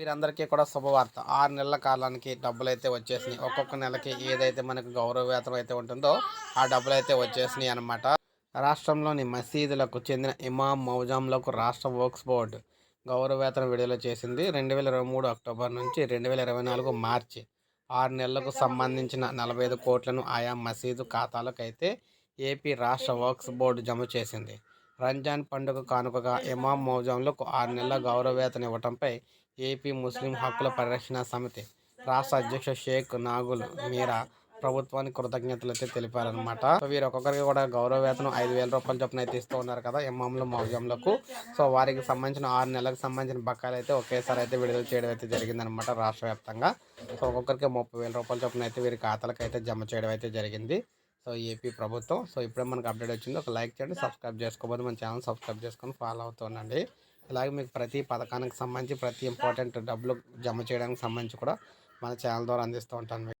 వీరందరికీ కూడా శుభవార్త. ఆరు నెలల కాలానికి డబ్బులు అయితే వచ్చేసినాయి. ఒక్కొక్క నెలకి ఏదైతే మనకు గౌరవ వేతనం అయితే ఉంటుందో ఆ డబ్బులు అయితే వచ్చేసినాయి అనమాట రాష్ట్రంలోని మసీదులకు చెందిన ఇమాం మౌజాంలకు రాష్ట్ర వర్క్స్ బోర్డు గౌరవ వేతనం విడుదల చేసింది రెండు వేల ఇరవై మూడు అక్టోబర్ నుంచి రెండు వేల ఇరవై నాలుగు మార్చి. ఆరు నెలలకు సంబంధించిన నలభై ఐదు కోట్లను ఆయా మసీదు ఖాతాలకు అయితే ఏపీ రాష్ట్ర వర్క్స్ బోర్డు జమ చేసింది. రంజాన్ పండుగ కానుకగా ఇమాం మౌజాంలకు ఆరు నెలల గౌరవవేతన ఇవ్వటంపై ఇవ్వడంపై ఏపీ ముస్లిం హక్కుల పరిరక్షణ సమితి రాష్ట్ర అధ్యక్షుడు షేక్ నాగుల్ మీరా ప్రభుత్వానికి కృతజ్ఞతలు అయితే తెలిపారనమాట వీరు ఒక్కొక్కరికి కూడా గౌరవ వేతనం ఐదు వేల రూపాయల చొప్పున అయితే ఇస్తూ ఉన్నారు కదా ఇమాంలు మౌజంలకు. సో వారికి సంబంధించిన ఆరు నెలలకు సంబంధించిన బకాయిలు అయితే ఒకేసారి అయితే విడుదల చేయడం అయితే జరిగిందనమాట రాష్ట్ర వ్యాప్తంగా. సో ఒక్కొక్కరికి ముప్పై వేల రూపాయల చొప్పున అయితే వీరి ఖాతాలకు అయితే జమ చేయడం అయితే జరిగింది. సో ఏపీ ప్రభుత్వం. సో ఇప్పుడే మనకు అప్డేట్ వచ్చింది. ఒక లైక్ చేయండి సబ్స్క్రైబ్ చేసుకోబోదు మన ఛానల్ సబ్స్క్రైబ్ చేసుకొని ఫాలో అవుతుండండి ఇలాగే మీకు ప్రతి పథకానికి సంబంధించి ప్రతి ఇంపార్టెంట్ డబ్బులు జమ చేయడానికి సంబంధించి కూడా మన ఛానల్ ద్వారా అందిస్తూ ఉంటాను.